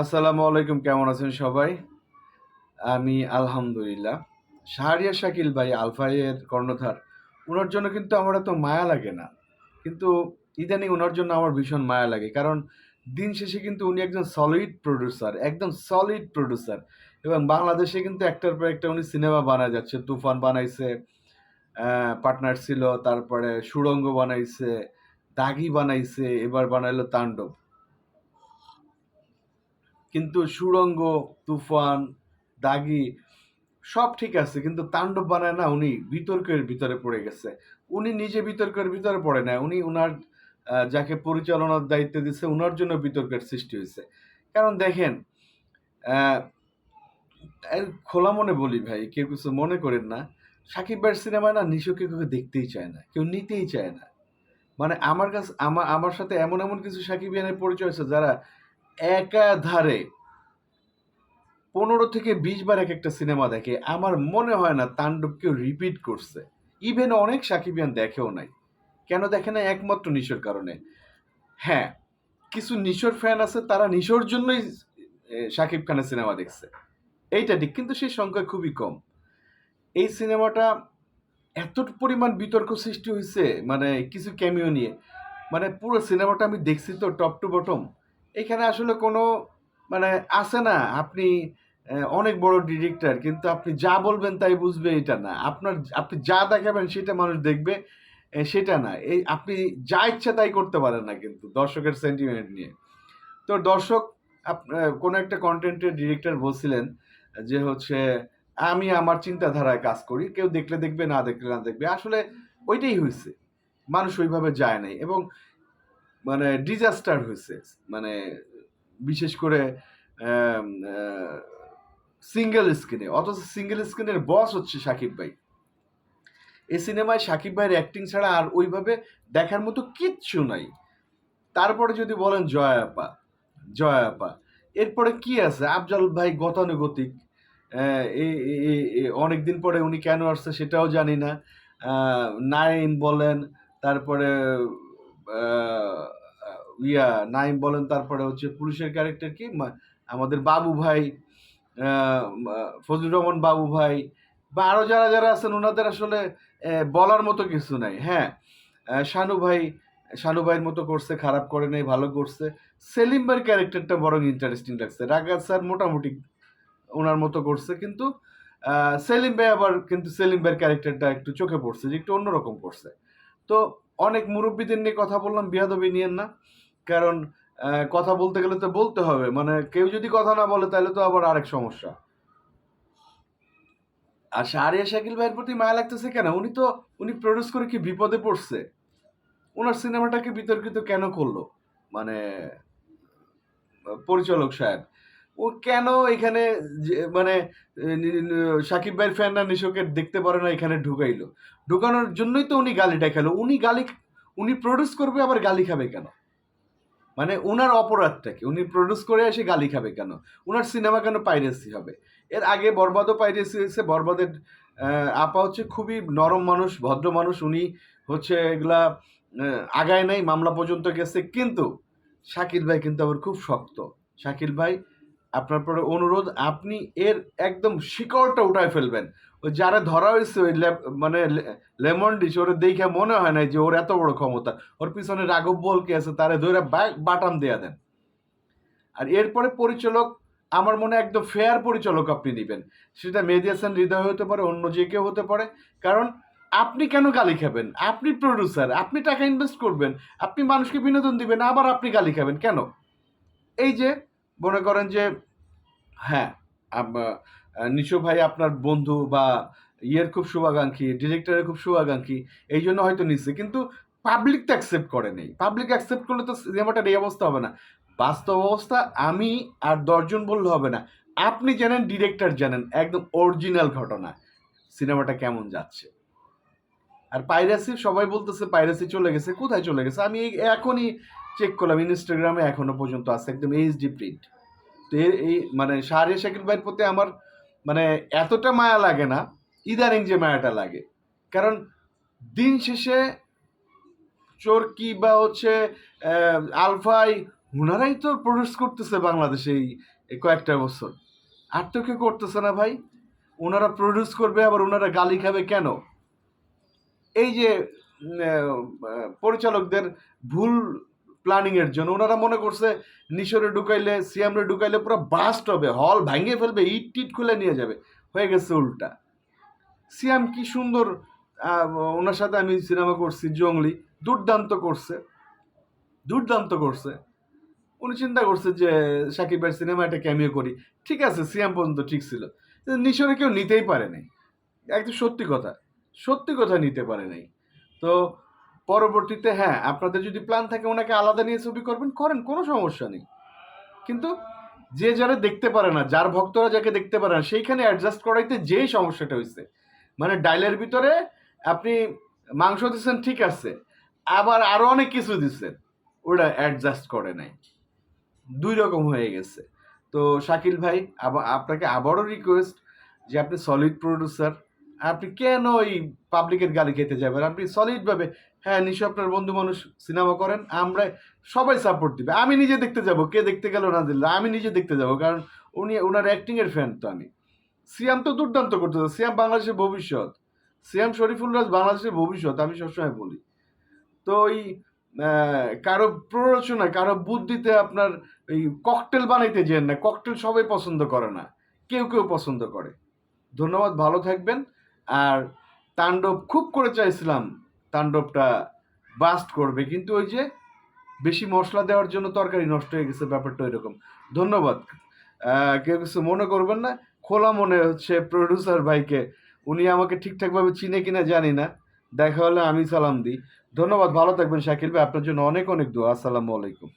আসসালামু আলাইকুম, কেমন আছেন সবাই? আমি আলহামদুলিল্লাহ। শাহরিয়া শাকিল ভাই আলফাইয়ের কর্ণধার। ওনার জন্য কিন্তু আমার এত মায়া লাগে না। কিন্তু ইদানিং ওনার জন্য আমার ভীষণ মায়া লাগে। কারণ দিন শেষে কিন্তু উনি একজন সলিড প্রডিউসার একদম সলিড প্রডিউসার এবং বাংলাদেশে কিন্তু একটার পর একটা উনি সিনেমা বানায় যাচ্ছে। তুফান বানাইছে পার্টনার ছিল, তারপরে সুড়ঙ্গ বানাইছে, দাগি বানাইছে, এবার বানাইলো তাণ্ডব। কিন্তু সুড়ঙ্গ, তুফান, দাগি, সব ঠিক আছে, কিন্তু তাণ্ডব বানায় না, উনি বিতর্কের ভিতরে পড়ে গেছে। উনি নিজে বিতর্কের ভিতরে পড়ে না উনি উনার যাকে পরিচালনার দায়িত্ব দিচ্ছে উনার জন্য বিতর্কের সৃষ্টি হয়েছে। কারণ দেখেন খোলা মনে বলি ভাই, কেউ কিছু মনে করেন না। সাকিব ভাইয়ের সিনেমা না নিশোকে কেউ দেখতেই চায় না, কেউ নিতেই চায় না। মানে আমার কাছে আমার আমার সাথে এমন এমন কিছু সাকিবিয়ানের পরিচয় আছে যারা একাধারে পনেরো থেকে বিশ বার এক একটা সিনেমা দেখে আমার মনে হয় না তাণ্ডব কেউ রিপিট করছে। ইভেন অনেক সাকিবিয়ান দেখেও নাই। কেন দেখে না একমাত্র নিশোর কারণে। হ্যাঁ কিছু নিশোর ফ্যান আছে তারা নিশোর জন্যই এ, শাকিব খানের সিনেমা দেখছে। এইটা ঠিক কিন্তু সেই সংখ্যা খুবই কম। এই সিনেমাটা এত পরিমাণ বিতর্ক সৃষ্টি হয়েছে মানে কিছু ক্যামিও নিয়ে। মানে পুরো সিনেমাটা আমি দেখছি তো টপ টু বটম এখানে আসলে কোনো মানে আছে না? আপনি অনেক বড় ডিরেক্টর, কিন্তু আপনি যা বলবেন তাই বুঝবে এটা না। আপনার, আপনি যা দেখাবেন সেটা মানুষ দেখবে সেটা না। এই আপনি যা ইচ্ছা তাই করতে পারেন না কিন্তু দর্শকের সেন্টিমেন্ট নিয়ে। তো দর্শক কোনো একটা কন্টেন্টের ডিরেক্টর বলছিলেন যে হচ্ছে, আমি আমার চিন্তাধারায় কাজ করি, কেউ দেখলে দেখবে, না দেখলে না দেখবে। আসলে ওইটাই হয়েছে মানুষ ওইভাবে যায় নাই এবং মানে ডিজাস্টার হয়েছে। মানে বিশেষ করে সিঙ্গেল স্ক্রিনে অথচ সিঙ্গেল স্ক্রিনের বস হচ্ছে সাকিব ভাই। এই সিনেমায় সাকিব ভাইয়ের অ্যাক্টিং ছাড়া আর ওইভাবে দেখার মতো কিচ্ছু নাই। তারপরে যদি বলেন জয়া আপা জয়া আপা, এরপরে কি আছে? আফজাল ভাই গতানুগতিক অনেকদিন পরে উনি কেন আসছে সেটাও জানি না। নাইম বলেন, তারপরে ইয়া, নাইম বলেন, তারপরে হচ্ছে পুলিশের ক্যারেক্টার কি? আমাদের বাবু ভাই ফজলুর রহমান বাবু ভাই, বা আরও যারা যারা আছেন, ওনাদের আসলে বলার মতো কিছু নাই হ্যাঁ? শানু ভাই, শানু ভাইয়ের মতো করছে, খারাপ করে নাই, ভালো করছে। সেলিম ভাইয়ের ক্যারেক্টারটা বরং ইন্টারেস্টিং লাগছে। রাগাত স্যার মোটামুটি ওনার মতো করছে, কিন্তু সেলিম ভাই আবার, কিন্তু সেলিম ভাইয়ের ক্যারেক্টারটা একটু চোখে পড়ছে, যে একটু অন্যরকম করছে। তো অনেক মুরব্বীদের নিয়ে কথা বললাম, বিয়াদবি নিয়েন না। কারণ কথা বলতে গেলে তো বলতে হবে। মানে কেউ যদি কথা না বলে, তাহলে তো আবার আরেক সমস্যা। আর শাহরিয়া শাকিল ভাইয়ের প্রতি মায়া লাগতেছে কেন? উনি তো, উনি প্রডিউস করে কি বিপদে পড়ছে? ওনার সিনেমাটাকে বিতর্কিত কেন করল? মানে পরিচালক সাহেব। ও কেন এখানে মানে সাকিব ভাইয়ের ফ্যানরা নিশোকে দেখতে পারে না এখানে ঢুকাইলো? ঢুকানোর জন্যই তো উনি গালিটা খেলো উনি গালি, উনি প্রডিউস করবে, আবার গালি খাবে কেন? মানে ওনার অপরাধটা কি? উনি প্রডিউস করে এসে গালি খাবে কেন? ওনার সিনেমা কেন পাইরেসি হবে? এর আগে বরবাদও পাইরেসি হয়েছে। বরবাদের আপা হচ্ছে খুবই নরম মানুষ, ভদ্র মানুষ। উনি হচ্ছে এগুলা আগায় নাই, মামলা পর্যন্ত গেছে। কিন্তু শাকিল ভাই কিন্তু আবার খুব শক্ত। শাকিল ভাই আপনার পরে অনুরোধ, আপনি এর একদম শিকড়টা উঠায় ফেলবেন। ওই যারা ধরা হয়েছে, ওই মানে লেমন ডিশ, ওর দেখে মনে হয় না যে ওর এত বড় ক্ষমতা। ওর পিছনে রাঘব বল কে আছে, তারে ধরে বাটাম দেয়া দেন। আর এরপরে পরিচালক, আমার মনে একদম ফেয়ার পরিচালক আপনি নেবেন। সেটা মেহেদি হৃদয় হতে পারে, অন্য যে কেউ হতে পারে। কারণ আপনি কেন গালি খাবেন? আপনি প্রডিউসার আপনি টাকা ইনভেস্ট করবেন। আপনি মানুষকে বিনোদন দিবেন, আবার আপনি গালি খাবেন। কেন? এই যে মনে করেন যে হ্যাঁ নিশো ভাই আপনার বন্ধু বা ইয়ের খুব শুভাকাঙ্ক্ষী, ডিরেক্টরের খুব শুভাকাঙ্ক্ষী, এই জন্য হয়তো নিচ্ছে। কিন্তু পাবলিক তো অ্যাকসেপ্ট করে নেই। পাবলিক অ্যাকসেপ্ট করলে তো সিনেমাটার এই অবস্থা হবে না। বাস্তব অবস্থা আমি আর দশজন বললে হবে না। আপনি জানেন, ডিরেক্টর জানেন, একদম অরিজিনাল ঘটনা, সিনেমাটা কেমন যাচ্ছে। আর পাইরাসি, সবাই বলতেছে, পাইরাসি চলে গেছে, কোথায় চলে গেছে? আমি এখনই চেক করলাম ইনস্টাগ্রামে এখনও পর্যন্ত আছে, একদম এইচডি প্রিন্ট তো এই মানে শাহরিয়া শাকিল ভাইয়ের প্রতি আমার মানে এতটা মায়া লাগে না, ইদানিং যে মায়াটা লাগে। কারণ দিন শেষে চোরকি বা হচ্ছে আলফাই ওনারাই তো প্রডিউস করতেছে বাংলাদেশে এই কয়েকটা বছর। আর তো কেউ করতেছে না ভাই। ওনারা প্রডিউস করবে, আবার ওনারা গালি খাবে কেন? এই যে পরিচালকদের ভুল প্ল্যানিং এর জন্য। ওনারা মনে করছে, নিশোরে ঢুকাইলে সিয়ামরে ঢুকাইলে পুরো বাস্ট হবে হল ভাঙিয়ে ফেলবে, ইট টিট খুলে নিয়ে যাবে। হয়ে গেছে উল্টা। সিয়াম কি সুন্দর ওনার সাথে আমি সিনেমা করছি জঙ্গলি দুর্দান্ত করছে। দুর্দান্ত করছে। উনি চিন্তা করছে যে, সাকিব ভাই সিনেমা একটা ক্যামিও করি। ঠিক আছে সিয়াম পর্যন্ত ঠিক ছিল। নিশোরে কেউ নিতেই পারে নাই। একদম সত্যি কথা। সত্যি কথা নিতে পারে নাই। তো পরবর্তীতে হ্যাঁ আপনাদের যদি প্ল্যান থাকে ওনাকে আলাদা নিয়ে ছবি করবেন, করেন, কোনো সমস্যা নেই। কিন্তু যে যারা দেখতে পারে না, যার ভক্তরা যাকে দেখতে পারে না, সেইখানে অ্যাডজাস্ট করাইতে যেই সমস্যাটা হয়েছে মানে ডাইলের ভিতরে আপনি মাংস দিচ্ছেন ঠিক আছে, আবার আরও অনেক কিছু দিচ্ছেন ওটা অ্যাডজাস্ট করে নাই। দুই রকম হয়ে গেছে। তো শাকিল ভাই আবার আপনাকে আবারও রিকোয়েস্ট যে আপনি সলিড প্রডিউসার আপনি কেন ওই পাবলিকের গালি খেতে যাবেন? আপনি সলিডভাবে হ্যাঁ নিশ্চয় আপনার বন্ধু মানুষ সিনেমা করেন, আমরা সবাই সাপোর্ট দিবে। আমি নিজে দেখতে যাব, কে দেখতে গেল না দিল আমি নিজে দেখতে যাব, কারণ উনি ওনার অ্যাক্টিংয়ের ফ্যান তো আমি। সিয়াম তো দুর্দান্ত করতেছে। সিয়াম বাংলাদেশের ভবিষ্যৎ। সিয়াম শরীফুল রাজ বাংলাদেশের ভবিষ্যৎ, আমি সবসময় বলি। তো ওই কারও প্ররোচনা কারও বুদ্ধিতে আপনার এই ককটেল বানাইতে যেন না ককটেল সবাই পছন্দ করে না। কেউ কেউ পছন্দ করে। ধন্যবাদ, ভালো থাকবেন। আর তাণ্ডব খুব করে চাইছিলাম তাণ্ডবটা বাস্ট করবে, কিন্তু ওই যে বেশি মশলা দেওয়ার জন্য তরকারি নষ্ট হয়ে গেছে ব্যাপারটা এরকম ধন্যবাদ। কেউ কিছু মনে করবেন না। খোলা মনে হচ্ছে প্রডিউসার ভাইকে। উনি আমাকে ঠিকঠাকভাবে চিনে কিনা জানি না। দেখা হলে আমি সালাম দিই। ধন্যবাদ। ভালো থাকবেন শাকিল ভাই। আপনার জন্য অনেক অনেক দোয়া। আসসালামু আলাইকুম।